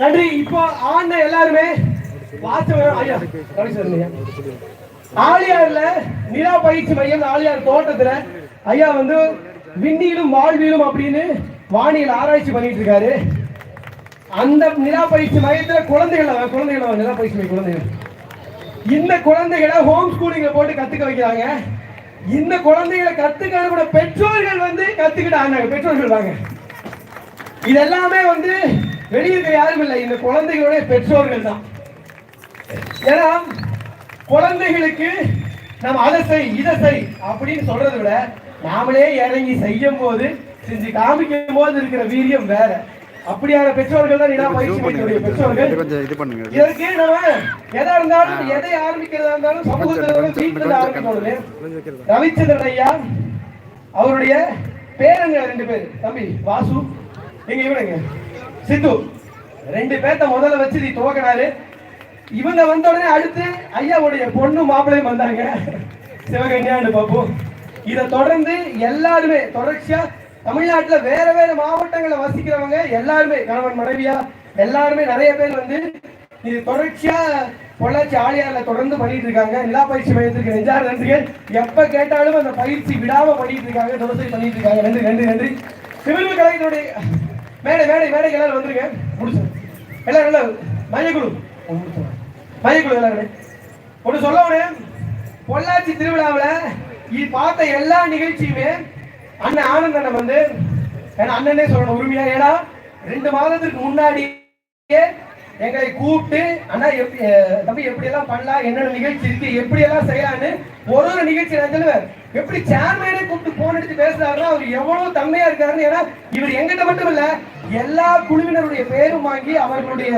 நன்றி. இப்போ ஆண்ட எல்லாருமே ஆலியார்ல நிலா பயிற்சி மையம் ஆழியார் தோட்டத்துல ஐயா வந்து விண்ணியிலும் வாழ்விலும் அப்படின்னு வானியல் ஆராய்ச்சி பண்ணிட்டு இருக்காரு அந்த நிலா பயிற்சி மையத்துல குழந்தைகள் குழந்தைகள் நிலா பயிற்சி மையம் குழந்தைகள். இந்த குழந்தைகளை ஹோம் ஸ்கூலிங்ல போட்டு கத்துக்க வைக்கிறாங்க. இந்த குழந்தைகளை கத்துக்க பெற்றோர்கள் வந்து கத்துக்கிட்டாங்க பெற்றோர்கள் வாங்க. இது எல்லாமே வந்து வெளியிருக்க யாரும் இல்லை. இந்த குழந்தைகளுடைய பெற்றோர்கள் தான். ஏன்னா குழந்தைகளுக்கு நம்ம அதை செய் இதை செய் அப்படின்னு சொல்றதை விட நாமளே இறங்கி செய்யும் போது செஞ்சு காமிக்கும் போது இருக்கிற வீரியம் வேற. அப்படியான பெற்றோர்கள் தான் நிலா பயிற்சி பெற்றோர்கள். இதற்கு நம்ம எதா இருந்தாலும் எதை ஆரம்பிக்கிறதா இருந்தாலும் சமூகத்துல வீட்டுல ஆரம்பிக்கணும் ரவிச்சந்திரன் ஐயா அவருடைய பேரங்க ரெண்டு பேர். தம்பி வாசு எங்க இவனுங்க? சித்து ரெண்டு பேர்த்த முதல்ல வச்சு நீ துவக்கினாரு. இவங்க வந்த உடனே அடுத்து ஐயாவுடைய பொண்ணு மாப்பிள்ளையும் வந்தாங்க. சிவகன்யான்னு பாப்போம் இதை தொடர்ந்து எல்லாருமே தொடர்ச்சியா தமிழ்நாட்டில் வேற வேற மாவட்டங்களை வசிக்கிறவங்க எல்லாருமே கணவன் மனைவியா எல்லாருமே நிறைய பேர் வந்து இது தொடர்ச்சியா பொள்ளாச்சி ஆழியார்ல தொடர்ந்து பண்ணிட்டு இருக்காங்க. நிலா பயிற்சி மையத்திற்கு நெஞ்சார் நன்றிகள் எப்ப கேட்டாலும் அந்த பயிற்சி விடாம பண்ணிட்டு இருக்காங்க தொடர்ந்து பண்ணிட்டு இருக்காங்க. நன்றி நன்றி நன்றி. சிவில் கலைஞருடைய மேடை மேடை மேடை எல்லாரும் வந்துருங்க. முடிச்சு. எல்லாரும் எல்லாம் மையக்குழு. மையக்குழு எல்லாருமே. ஒன்று சொல்ல உடனே பொள்ளாச்சி திருவிழாவில் இது பார்த்த எல்லா நிகழ்ச்சியுமே அண்ணன் ஆனந்தண்ணன் வந்து ஏன்னா அண்ணனே சொல்லணும் உரிமையா. ஏன்னா ரெண்டு மாதத்துக்கு முன்னாடியே எங்களை கூப்பிட்டு அண்ணா எப்படி தம்பி எப்படி எல்லாம் பண்ணலாம்? என்னென்ன நிகழ்ச்சி இருக்கு? எப்படி எல்லாம் செய்யலாம்னு ஒரு ஒரு நிகழ்ச்சி நான் சொல்லுவேன். எப்படி சேர்மேனே கூப்பிட்டு போன் எடுத்து பேசுறாருன்னா அவர் எவ்வளவு தன்மையா இருக்காருன்னு ஏன்னா இவர் எங்கிட்ட மட்டும் இல்ல எல்லா குழுவினருடைய பேரும் வாங்கி அவர்களுடைய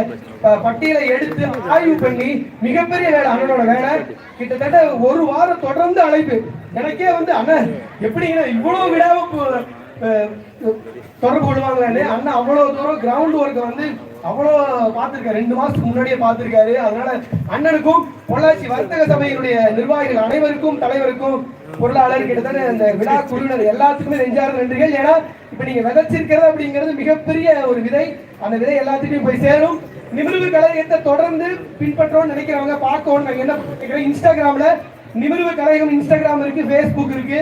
பட்டியலை எடுத்து ஆய்வு பண்ணி மிகப்பெரிய வேலை அண்ணனோட வேலை. கிட்டத்தட்ட ஒரு வாரம் தொடர்ந்து அழைப்பு. எனக்கே வந்து அண்ணன் எப்படிங்கன்னா இவ்வளவு விடாம தொடர்பு கொள்வாங்கன்னு அண்ணன் அவ்வளவு தூரம் கிரவுண்ட் ஒர்க்கை வந்து அவ்வளோ பார்த்துருக்காரு. ரெண்டு மாசத்துக்கு முன்னாடியே பார்த்துருக்காரு. அதனால அண்ணனுக்கும் பொள்ளாச்சி வர்த்தக சபையினுடைய நிர்வாகிகள் அனைவருக்கும் தலைவருக்கும் பொருளாளர் கிட்டத்தட்ட இந்த விழா குழுவினர் எல்லாத்துக்குமே நெஞ்சார்ந்த நன்றிகள். ஏன்னா இப்போ நீங்க விதைச்சிருக்கிறது அப்படிங்கிறது மிகப்பெரிய ஒரு விதை. அந்த விதை எல்லாத்துக்குமே போய் சேரும் நிமிர்வு கலையத்தை தொடர்ந்து பின்பற்றோம்னு நினைக்கிறவங்க பார்க்கணும் நாங்கள் என்ன பண்ணிக்கிறோம் இன்ஸ்டாகிராம்ல நிமிர்வு கலையகம் இன்ஸ்டாகிராம் இருக்கு ஃபேஸ்புக் இருக்கு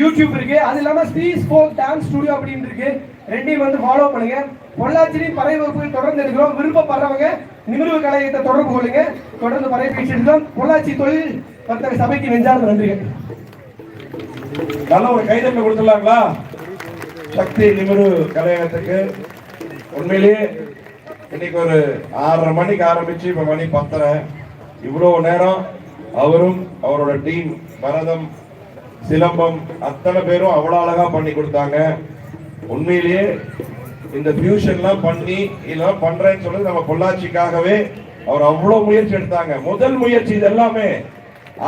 யூடியூப் இருக்கு. அது இல்லாமல் ஸ்ரீ ஸ்போக் டான்ஸ் ஸ்டுடியோ அப்படின்னு இருக்கு. ரெண்டையும் வந்து ஃபாலோ பண்ணுங்க. பொள்ளாச்சிலையும் பறை வகுப்புகள் தொடர்ந்து எடுக்கிறோம் விருப்பப்படுறவங்க நிமிர்வு கலையத்தை தொடர்பு கொள்ளுங்க. தொடர்ந்து பறை பயிற்சி எடுக்கிறோம். பொள்ளாச்சி தொழில் வர்த்தக சபைக்கு நெஞ்சார்ந்த நன்றிகள். நல்ல ஒரு கைதட்டல் கொடுத்துடலாங்களா? சக்தி நிமிர்வு கலையகத்துக்கு உண்மையிலேயே இன்னைக்கு ஒரு ஆறரை மணிக்கு ஆரம்பிச்சு இப்ப மணி பத்தரை. இவ்வளவு நேரம் அவரும் அவரோட டீம் பரதம் சிலம்பம் அத்தனை பேரும் அவ்வளோ அழகா பண்ணி கொடுத்தாங்க. உண்மையிலேயே இந்த ஃபியூஷன்லாம் பண்ணி இதெல்லாம் பண்றேன்னு சொல்லி நம்ம பொள்ளாச்சிக்காகவே அவர் அவ்வளவு முயற்சி எடுத்தாங்க. முதல் முயற்சி இது எல்லாமே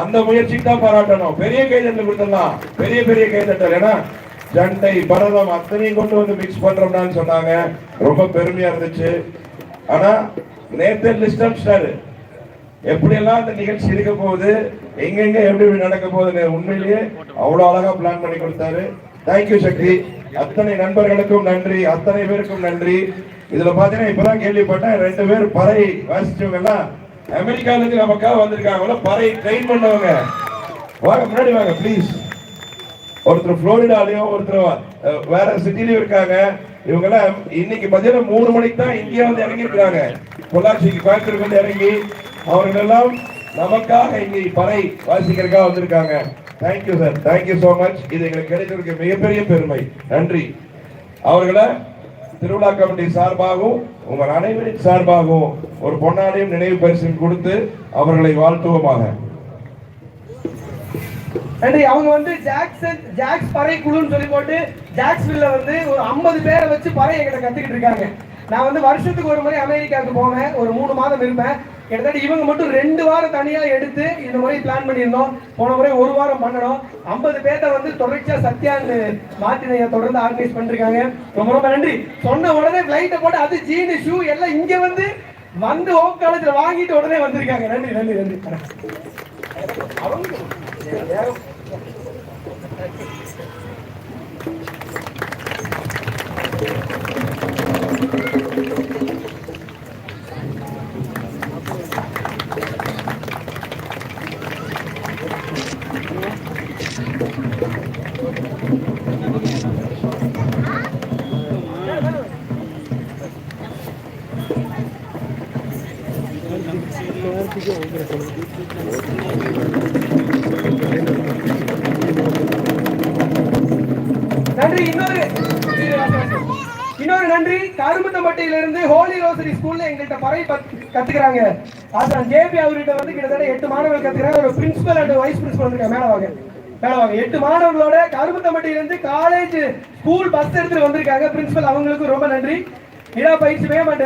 அந்த முயற்சிக்கு தான் பாராட்டணும். பெரிய கைதட்டல் கொடுத்துடலாம். பெரிய பெரிய கைதட்டல். ஏன்னா ஜண்டை பரதம் அத்தனையும் கொண்டு வந்து மிக்ஸ் பண்றோம்னு சொன்னாங்க. ரொம்ப பெருமையா இருந்துச்சு. ஆனா நேத்தே லிஸ்ட் அமிச்சிட்டாரு எப்படியெல்லாம் அந்த நிகழ்ச்சி இருக்க போகுது எங்கெங்க எப்படி எப்படி நடக்க போகுதுன்னு உண்மையிலேயே அவ்வளவு அழகா பிளான் பண்ணி கொடுத்தாரு. தேங்க்யூ சக்தி அத்தனை நண்பர்களுக்கும் நன்றி. அத்தனை பேருக்கும் நன்றி. இதுல பாத்தீங்கன்னா இப்பதான் கேள்விப்பட்டேன். ரெண்டு பேர் பறை வாசிச்சவங்க எல்லாம் அமெரிக்கால இருந்து நமக்காக வந்திருக்காங்க பறை ட்ரெயின் பண்ணவங்க. வாங்க முன்னாடி வாங்க ப்ளீஸ் ஒருத்தர் புளோரிடாலையும் ஒருத்தர் வேற சிட்டிலையும் இருக்காங்க. இவங்க எல்லாம் இன்னைக்கு மதியம் மூணு மணிக்கு தான் இந்தியா வந்து இறங்கி இருக்காங்க பொள்ளாச்சிக்கு கோயம்புத்தூருக்கு வந்து இறங்கி அவர்கள் எல்லாம் நமக்காக இங்கே பறை வாசிக்கிறதுக்காக வந்திருக்காங்க. Thank you sir thank you so much இது எங்களுக்கு கிடைத்திருக்க மிகப்பெரிய பெருமை. நன்றி. அவர்களை திருவிழா கமிட்டி சார்பாகவும் உங்கள் அனைவரின் சார்பாகவும் ஒரு பொன்னாடையும் நினைவு பரிசு கொடுத்து அவர்களை வாழ்த்துவோமாக. நன்றி. அவங்க வந்து ஜாக்சன் ஜாக்ஸ் பறை குழுன்னு சொல்லி போட்டு ஜாக்ஸ்வில்ல வந்து ஒரு ஐம்பது பேரை வச்சு பறை எங்களை கத்துக்கிட்டு இருக்காங்க. நான் வந்து வருஷத்துக்கு ஒரு முறை அமெரிக்காவுக்கு போனேன் ஒரு மூணு மாதம் இருப்பேன். கிட்டத்தட்ட இவங்க மட்டும் ரெண்டு வாரம் தனியா எடுத்து இந்த முறை பிளான் பண்ணியிருந்தோம். போன முறை ஒரு வாரம் பண்ணணும். ஐம்பது பேர்த்த வந்து தொடர்ச்சியா சத்யான்னு மாத்தினைய தொடர்ந்து ஆர்கனைஸ் பண்ணிருக்காங்க. ரொம்ப ரொம்ப நன்றி. சொன்ன உடனே ஃபிளைட்டை போட்டு அது ஜீனு ஷூ எல்லாம் இங்க வந்து வந்து ஹோம் காலேஜ்ல வாங்கிட்டு உடனே வந்திருக்காங்க. நன்றி நன்றி நன்றி. அவங்க நன்றி இன்னொரு இன்னொரு நன்றி. கருமத்தம்பட்டியிலிருந்து ஹோலி ரோசரி ஸ்கூல்ல எங்கள்கிட்ட பறை கத்துக்கிறாங்க. அதான் ஜேபி அவர்கிட்ட வந்து கிட்டத்தட்ட எட்டு மாணவர்கள் கத்துக்கிறாங்க. ஒரு பிரின்சிபல் அண்ட் வைஸ் பிரின்சிபல் வந்திருக்காங்க. மேல வாங்க. மேல வாங்க. எட்டு மாணவர்களோட கருமத்தம்பட்டியிலிருந்து காலேஜ் ஸ்கூல் பஸ் எடுத்துட்டு வந்திருக்காங்க. பிரின்சிபல் அவங்களுக்கு ரொம்ப நன்றி. விழா பயிற்சி மையம் and,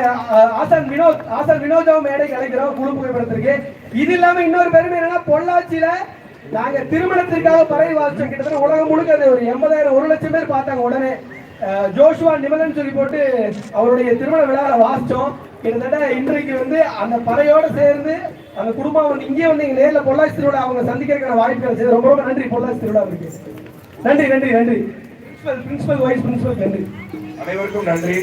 ஆசான் வினோத் ஆசான் வினோதாவும் மேடை கலைக்கிறோம் குழு புகைப்படத்திற்கு. இது இல்லாம இன்னொரு பெருமை என்னன்னா பொள்ளாச்சியில நாங்க திருமணத்திற்காக பறவை வாசிச்சோம். கிட்டத்தட்ட உலகம் முழுக்க அது ஒரு எண்பதாயிரம் ஒரு லட்சம் பேர் பார்த்தாங்க உடனே. ஜோஷுவா நிமலன் சொல்லி போட்டு அவருடைய திருமண விழாவில் வாசிச்சோம். கிட்டத்தட்ட இன்றைக்கு வந்து அந்த பறையோட சேர்ந்து அந்த குடும்பம் வந்து இங்கே வந்து இங்க நேரில் பொள்ளாச்சி திருவிழா அவங்க சந்திக்கிறதுக்கான வாய்ப்பு கிடைச்சது ரொம்ப ரொம்ப நன்றி பொள்ளாச்சி திருவிழாவுக்கு நன்றி நன்றி நன்றி. பிரின்சிபல் பிரின்சிபல் வைஸ் பிரின்சிபல் நன்றி அனைவருக்கும் நன்றி.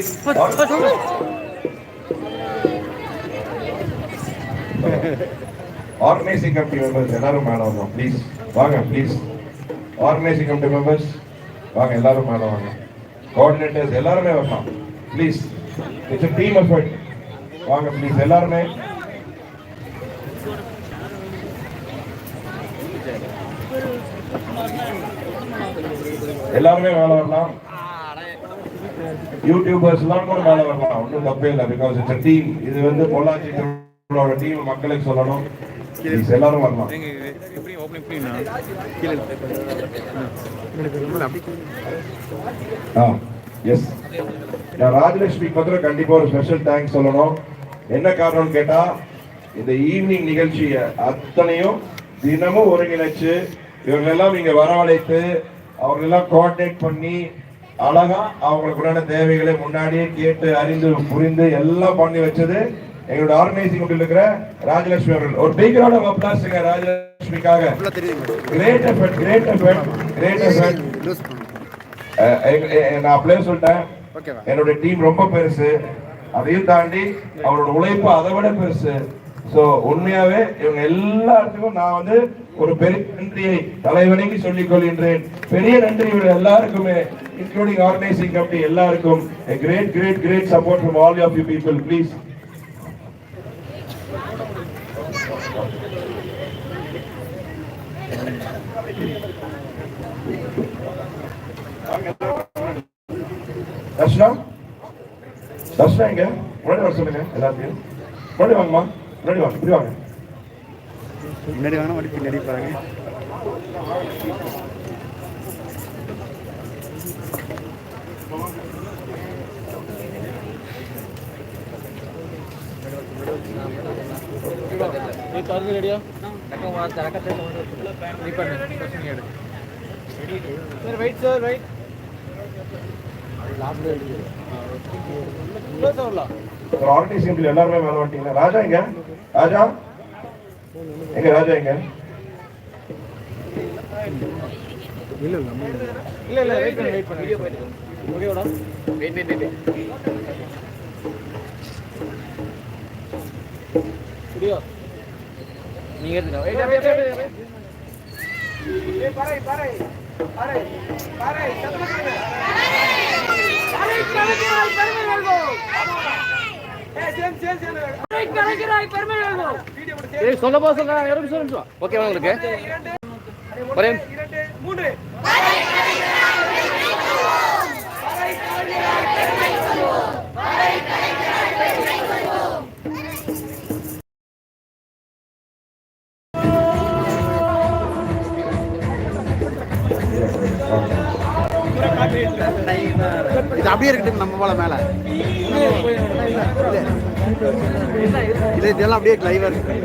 ஆர்கனைசிங் கமிட்டி மெம்பர்ஸ் எல்லாரும் மேல வாங்க ப்ளீஸ் வாங்க ப்ளீஸ் ஆர்கனைசிங் கமிட்டி மெம்பர்ஸ் வாங்க எல்லாரும் மேல வாங்க. கோஆர்டினேட்டர்ஸ் எல்லாருமே வரலாம் ப்ளீஸ் இட்ஸ் டீம் எஃபர்ட் வாங்க ப்ளீஸ் எல்லாருமே. எல்லாருமே மேல வரலாம். யூடியூபர்ஸ் எல்லாம் கூட மேல வரலாம். ஒன்றும் தப்பே இல்லை. பிகாஸ் இட்ஸ் டீம் இது வந்து பொள்ளாச்சி திருவிழாவோட டீம் மக்களுக்கு சொல்லணும். எல்லாரும் வரலாம். ஆ எஸ் நான் ராஜலட்சுமிக்கு பத்திரம் கண்டிப்பா ஒரு ஸ்பெஷல் தேங்க்ஸ் சொல்லணும். என்ன காரணம்னு கேட்டா இந்த ஈவினிங் நிகழ்ச்சியை அத்தனையும் தினமும் ஒருங்கிணைச்சு இவங்களெல்லாம் இங்க வரவழைத்து அவங்களெல்லாம் கோஆர்டினேட் பண்ணி அழகா அவங்களுக்கு உண்டான தேவைகளை முன்னாடியே கேட்டு அறிந்து புரிந்து எல்லாம் பண்ணி வச்சது எங்களோட ஆர்கனைசிங் இருக்கிற ராஜலட்சுமி அவர்கள். ஒரு பிக் ரவுண்ட் ஆஃப் அப்ளாஸ்ங்க ராஜலட்சுமிக்காக. Great effort great effort great effort நான் அப்படியே சொல்லிட்டேன். ஓகேவா என்னுடைய டீம் ரொம்ப பெருசு. அதையும் தாண்டி அவரோட உழைப்பு அதை விட பெருசு. சோ உண்மையாவே இவங்க எல்லாத்துக்கும் நான் வந்து ஒரு பெரிய நன்றியை தலைவணங்கி சொல்லிக் கொள்கின்றேன். பெரிய நன்றி இவங்க எல்லாருக்குமே இன்க்ளூடிங் ஆர்கனைசிங் கமிட்டி எல்லாருக்கும். Great great great support from all of you people please Darshana? Darshana எங்க? முன்னாடி வர சொல்லுங்க எல்லாத்தையும். முன்னாடி வாங்கம்மா. முன்னாடி வாங்க இப்படி வாங்க. முன்னாடி வாங்கினா மறுபடியும் பின்னாடி பாருங்க. ஒரு ஆர்கனைசிங் கமிட்டியில் எல்லாருமே வேலை வந்துட்டீங்களா ராஜா எங்க ராஜா எங்க ராஜா எங்க பறை பறை பறை பறை சத்தம் சொல்ல போக சொல்றேன் ஒரு நிமிஷம் ஓகேவா உங்களுக்கு. ஒரே இது அப்படியே இருக்கட்டும் நம்ம போல மேல. இல்ல இதெல்லாம் அப்படியே லைவா இருக்கு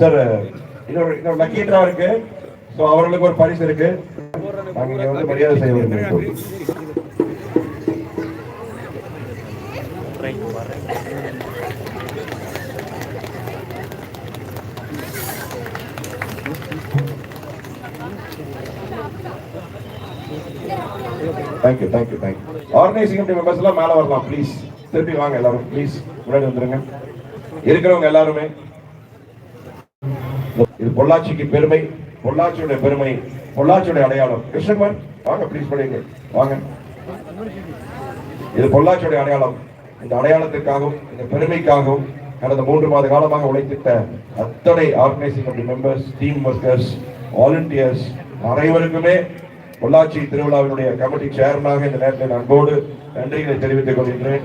சார் இன்னொரு இன்னொரு லக்கி இருக்கு. ஸோ அவர்களுக்கு ஒரு பரிசு இருக்கு. நாங்க இங்க வந்து மரியாதை செய்ய thank you thank you thank you organising committee members எல்லாம் மேலே வரலாம் ப்ளீஸ் திருப்பி வாங்க எல்லாரும் ப்ளீஸ் முன்னாடி வந்துருங்க. இருக்கிறவங்க எல்லாருமே. இது பொள்ளாச்சிக்கு பெருமை பொள்ளாச்சியுடைய பெருமை பொள்ளாச்சியுடைய அடையாளம். கிருஷ்ணகுமார் வாங்க ப்ளீஸ் பண்ணுங்க வாங்க. இது பொள்ளாச்சியுடைய அடையாளம். இந்த அடையாளத்திற்காகவும் இந்த பெருமைக்காகவும் கடந்த மூன்று மாத காலமாக உழைத்திட்ட அத்தனை organising committee members team workers volunteers அனைவருக்குமே பொள்ளாச்சி திருவிழாவினுடைய கமிட்டி சேர்மனாக இந்த நேரத்தில் அன்போடு நன்றிகளை தெரிவித்துக் கொள்கின்றேன்.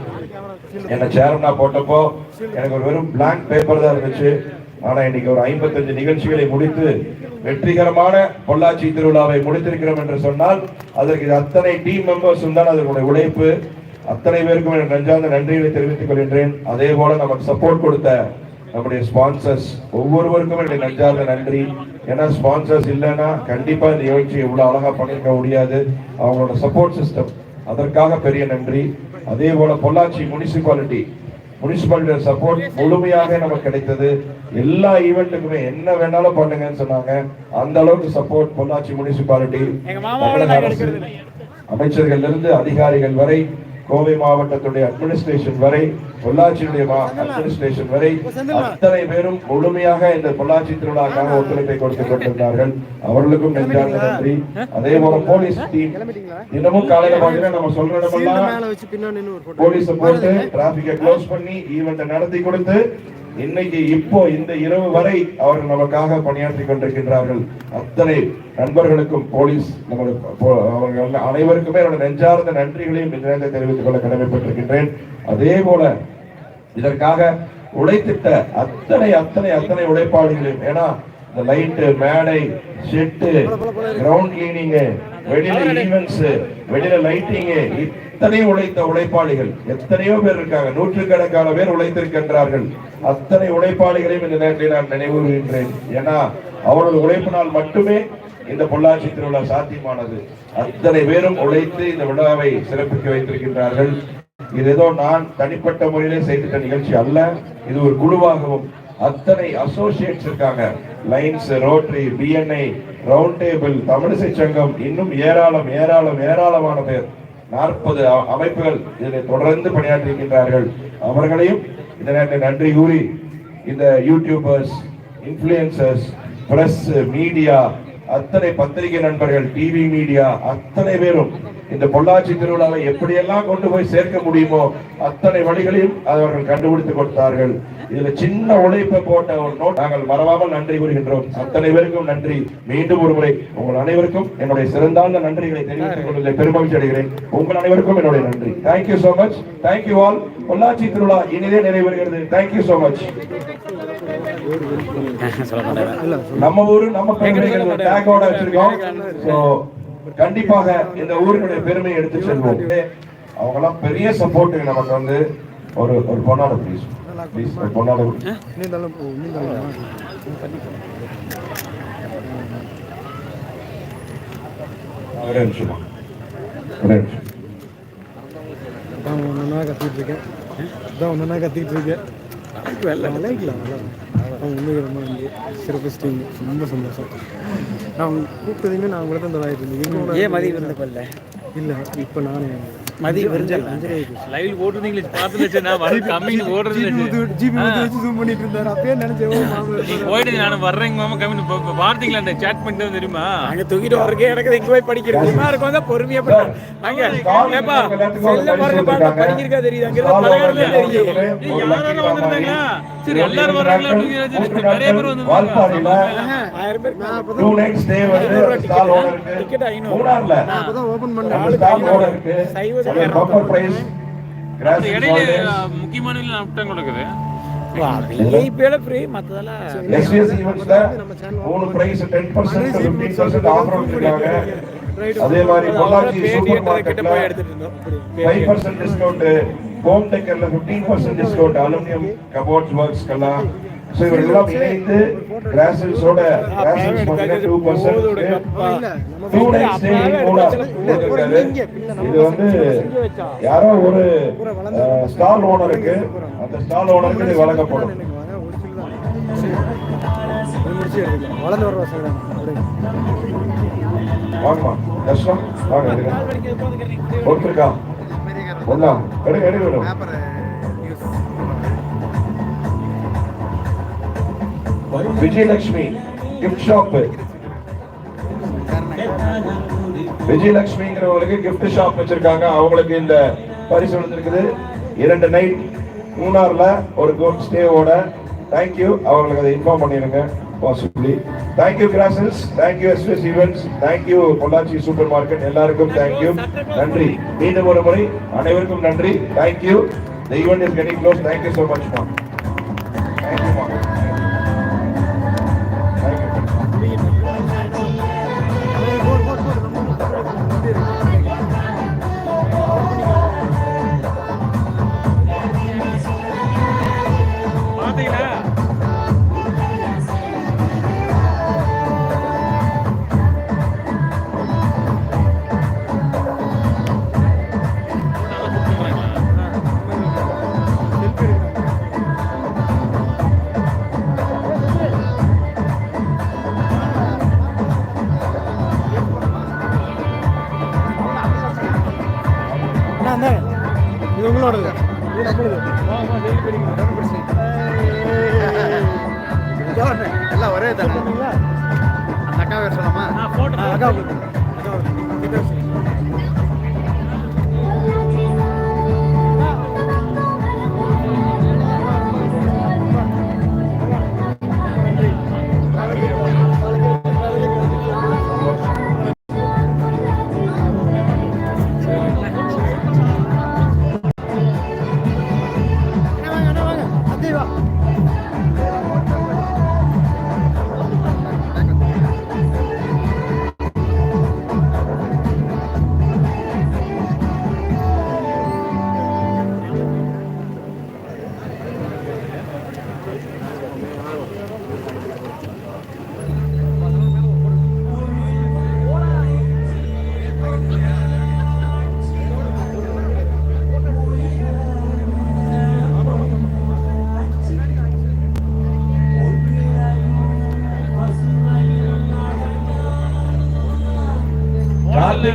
என்ன சேர்மனா போட்டப்போ எனக்கு ஒரு வெறும் பிளாங்க் பேப்பர் தான் இருந்துச்சு. ஆனா இன்னைக்கு ஒரு ஐம்பத்தஞ்சு நிகழ்ச்சிகளை முடித்து வெற்றிகரமான பொள்ளாச்சி திருவிழாவை முடித்திருக்கிறோம் என்று சொன்னால் அதற்கு இது அத்தனை டீம் மெம்பர்ஸும் தான் அதனுடைய உழைப்பு. அத்தனை பேருக்கும் எனக்கு நெஞ்சார்ந்த நன்றிகளை தெரிவித்துக் கொள்கின்றேன். அதே போல நமக்கு சப்போர்ட் கொடுத்த நம்முடைய ஸ்பான்சர்ஸ் ஒவ்வொருவருக்கும் என்னுடைய நெஞ்சார்ந்த நன்றி. ஏன்னா ஸ்பான்சர்ஸ் இல்லைன்னா கண்டிப்பா இந்த நிகழ்ச்சி இவ்வளவு அழகா பண்ணிருக்க முடியாது. அவங்களோட சப்போர்ட் சிஸ்டம் அதற்காக பெரிய நன்றி. அதே போல பொள்ளாச்சி முனிசிபாலிட்டி முனிசிபாலிட்டி சப்போர்ட் முழுமையாக நமக்கு கிடைத்தது. எல்லா ஈவெண்ட்டுக்குமே என்ன வேணாலும் பண்ணுங்கன்னு சொன்னாங்க. அந்த அளவுக்கு சப்போர்ட் பொள்ளாச்சி முனிசிபாலிட்டி தமிழக அரசு அமைச்சர்கள் இருந்து அதிகாரிகள் வரை கோவை மாவட்டத்துடைய அட்மினிஸ்ட்ரேஷன் வரை பொள்ளாச்சியுடைய அட்மினிஸ்ட்ரேஷன் வரை அத்தனை பேரும் முழுமையாக இந்த பொள்ளாச்சி திருவிழாக்காக ஒத்துழைப்பை கொடுத்து கொண்டிருந்தார்கள் அவர்களுக்கும் நெஞ்சார்ந்த நன்றி. அதே போல போலீஸ் டீம் இன்னமும் காலையில பாத்தீங்கன்னா நம்ம சொல்ற இடமெல்லாம். போலீஸ் போட்டு டிராபிக்கை க்ளோஸ் பண்ணி ஈவெண்ட்டை நடத்தி கொடுத்து இன்னைக்கு இப்போ இந்த இரவு வரை அவர்கள் நமக்காக பணியாற்றி கொண்டிருக்கின்றார்கள். அத்தனை நண்பர்களுக்கும் போலீஸ் நம்முடைய அவர்கள் அனைவருக்குமே என்னோட நெஞ்சார்ந்த நன்றிகளையும் இந்த தெரிவித்துக் கொள்ள கடமைப்பட்டிருக்கின்றேன். அதே போல இதற்காக உழைத்திட்ட அத்தனை அத்தனை அத்தனை உழைப்பாளிகளையும் ஏன்னா இந்த லைட்டு மேடை ஷெட்டு கிரவுண்ட் கிளீனிங் வெளியில ஈவென்ட்ஸ் வெளியில லைட்டிங் எத்தனை உழைத்த உழைப்பாளிகள் எத்தனையோ பேர் இருக்காங்க நூற்றுக்கணக்கான பேர் உழைத்திருக்கின்றார்கள். அத்தனை உழைப்பாளிகளையும் இந்த நேரத்தில் நான் நினைவுறுகின்றேன் ஏன்னா அவரது உழைப்பினால் மட்டுமே இந்த பொள்ளாச்சி திருவிழா சாத்தியமானது. அத்தனை பேரும் உழைத்து இந்த விழாவை சிறப்பிக்க வைத்திருக்கின்றார்கள். இது ஏதோ நான் தனிப்பட்ட முறையிலே செய்திட்ட நிகழ்ச்சி அல்ல. இது ஒரு குழுவாகவும் அத்தனை அசோசியேட்ஸ் இருக்காங்க. Lions Rotary BNI round table Tamilisai Sangam இன்னும் ஏராளம் ஏராளம் ஏராளமான பேர். நாற்பது அமைப்புகள் இதில் தொடர்ந்து பணியாற்றியிருக்கின்றார்கள். அவர்களையும் இந்த நேரத்தில் நன்றி கூறி இந்த யூடியூபர்ஸ் இன்ஃப்ளூயன்சர்ஸ் பிரஸ் மீடியா அத்தனை பத்திரிகை நண்பர்கள் டிவி மீடியா அத்தனை பேரும் இந்த பொள்ளாச்சி திருவிழாவை எப்படியெல்லாம் கொண்டு போய் சேர்க்க முடியுமோ அத்தனை வழிகளையும் அவர்கள் கண்டுபிடித்து கொடுத்தார்கள். இதுல சின்ன உழைப்பை போட்ட ஒரு நோட் நாங்கள் மறவாமல் நன்றி கூறுகின்றோம். அத்தனை பேருக்கும் நன்றி. மீண்டும் ஒரு முறை உங்கள் அனைவருக்கும் என்னுடைய சிறந்தார்ந்த நன்றிகளை தெரிவித்துக் கொள்வதில் பெருமகிழ்ச்சி அடைகிறேன். உங்கள் அனைவருக்கும் என்னுடைய நன்றி. Thank you so much thank you all Pollachi திருவிழா இனிதே நிறைவேறுகிறது. தேங்க்யூ சோ மச் நம்ம ஊரு நம்ம டேக்கோட வச்சிருக்கோம். கண்டிப்பாக இந்த ஊரினுடைய பெருமையை எடுத்து செல்வோம். அவங்க எல்லாம் பெரிய சப்போர்ட் நமக்கு வந்து ஒரு ஒரு பொன்னாட ப்ளீஸ் ப்ளீஸ் ஒரு பொன்னாட நீ தள்ளம் போ, நீ தள்ளம். ஒரே நிமிஷமா ஒரே நிமிஷம். அதான் ஒன்னொன்னா கத்திட்டு இருக்கேன். அதான் ஒன்னொன்னா கத்திட்டு இருக்கேன். அவங்க உண்மைக்கு ரொம்ப நன்றி சிறப்பிச்சிட்டீங்க ரொம்ப சந்தோஷம். நான் அவங்க கூப்பிட்டதையுமே நான் உங்களை தான் தொடாயிட்டு இருந்தேன் ஏன் மதியம் இருந்த இல்லை இப்போ நானே லைவ் நான் வர கம்மிங் ஓடுறது ஜிபி வச்சு ஜூம் பண்ணிட்டு இருந்தாரு. அப்பயே நினைச்சேன் ஓ, மாமா நீங்க போயிட்டு நான் வர்றேங்க மாமா கம்மி பார்த்தீங்களா அந்த சேட் பண்ணிட்டு வந்து தெரியுமா? அங்க தூக்கிட்டு வரக்கே எனக்கு இங்க போய் படிக்கிறது சும்மா இருக்கும். தான் பொறுமையா பண்ண அங்க ஏப்பா செல்ல பாருங்க பாருங்க. படிக்கிறதா தெரியுது. அங்க இருந்து தெரியுது? சரி, எல்லாரும் வர்றாங்களா? நிறைய பேர் வந்திருந்தாங்க. வால்பாடியில ஆயிரம் பேர் நான் அப்போ டூ நைட்ஸ் ஸ்டே வந்து ஸ்டால் ஓனருக்கு டிக்கெட் ஐநூறு மூணார்ல அப்போ தான் ஓப்பன் பண்ணேன் நம்ம ஸ்டால் ஓனருக்கு சைவ பம்பர் பிரைஸ் அந்த இடையில முக்கியமான இதுல நான் விட்டேன் கொடுக்குது விஐபியோட ஃப்ரீ மத்ததெல்லாம் எஸ்விஎஸ் ஈவென்ட்ஸ்ல மூணு பிரைஸ் 10% 15% ஆஃபர் வச்சிருக்காங்க அதே மாதிரி பொள்ளாச்சி சூப்பர் மார்க்கெட்ல போய் எடுத்துட்டு இருந்தோம் five percent discount home டெக்கர்ல fifteen percent discount aluminium cupboards ஒர்க்ஸ்க்கெல்லாம் so இவர்களெல்லாம் இணைந்து கிராசல்ஸோட கிராசல்ஸ் பார்த்தீங்கன்னா two percent two night stay கூட கொடுத்துருக்காரு இது வந்து யாரோ ஒரு ஸ்டால் ஓனருக்கு அந்த ஸ்டால் ஓனருக்கு இது வழங்கப்படும். வளர்ந்து வர வாங்கம்மா. கஷ்டம். வாங்க ஒருத்தருக்கா? விஜயலட்சுமி கிஃப்ட் ஷாப் விஜயலட்சுமிங்கிறவங்களுக்கு கிஃப்ட் ஷாப் வச்சிருக்காங்க. அவங்களுக்கு இந்த பரிசு விழுந்திருக்குது இரண்டு நைட் மூணார்ல ஒரு குட் ஸ்டேவோட தேங்க்யூ அவங்களுக்கு அதை இன்ஃபார்ம் பண்ணிடுங்க possibly thank you crosses thank you SPS events thank you Pollachi super market எல்லாருக்கும் தேங்க்யூ நன்றி. மீண்டும் ஒரு முறை. அனைவருக்கும் நன்றி. Thank you The event is getting close. Thank you so much, ma'am. வாங்க.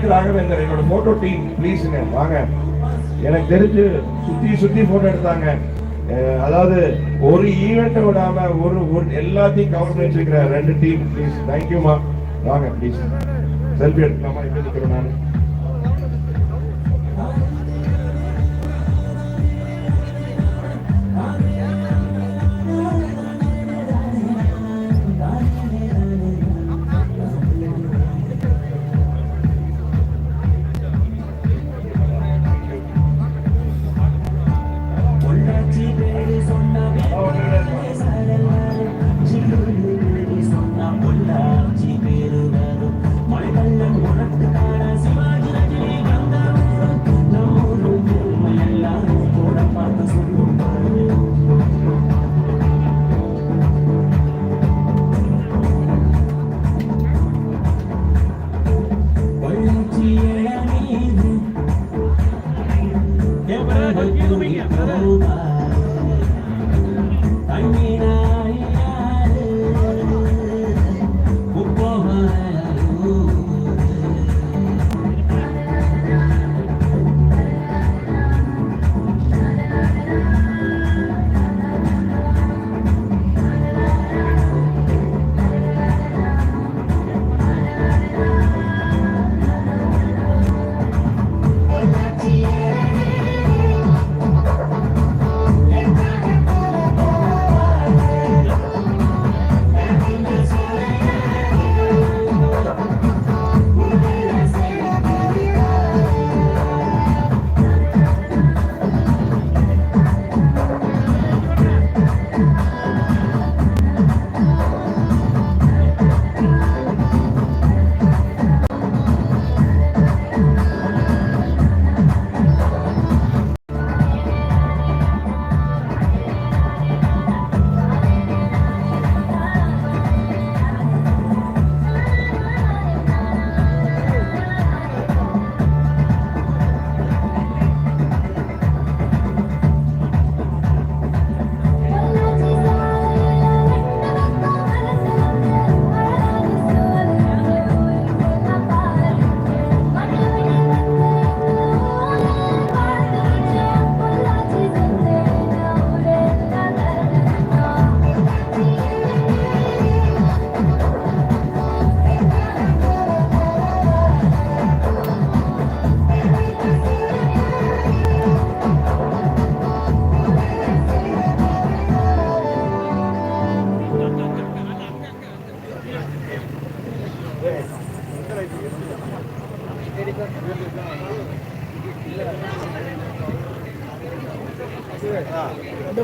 அத்தை ராகவேந்தர் என்னோட போட்டோ டீம் ப்ளீஸுங்க வாங்க. எனக்கு தெரிஞ்சு சுத்தி சுத்தி போட்டோ எடுத்தாங்க. அதாவது ஒரு ஈவெண்ட் விடாம ஒரு ஒரு எல்லாத்தையும் கவர் வச்சிருக்கிற ரெண்டு டீம் ப்ளீஸ் தேங்க்யூமா வாங்க ப்ளீஸ் செல்ஃபி எடுக்கலாமா? எப்படி நான்?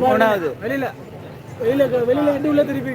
மூணாவது வெளியில வெளியில வெளியில எண்டு உள்ள திருப்பி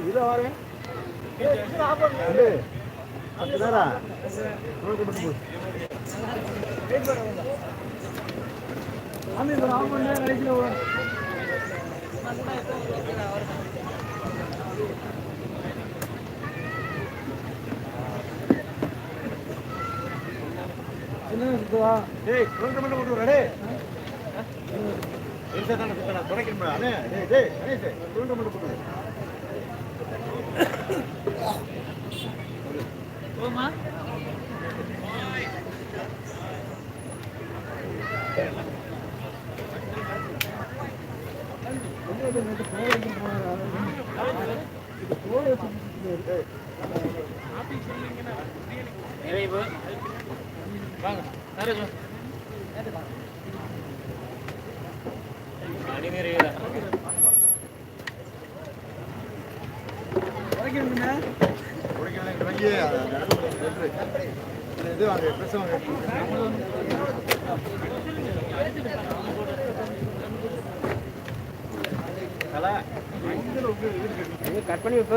இதில் வரேன் பத்து பேரா டேய் கிலோமீட்டர் மட்டும் போட்டு வரே பெருசாக தானே சுத்தனா துணைக்கணும்டா அண்ணே. டேய் டேய் கணேஷ் கிலோமீட்டர் மட்டும் போட்டு நிறைவு. வாங்க. நிறைய இங்கே இது வாங்க ட்ரெஸ் வாங்க. கட் பண்ணி இப்போ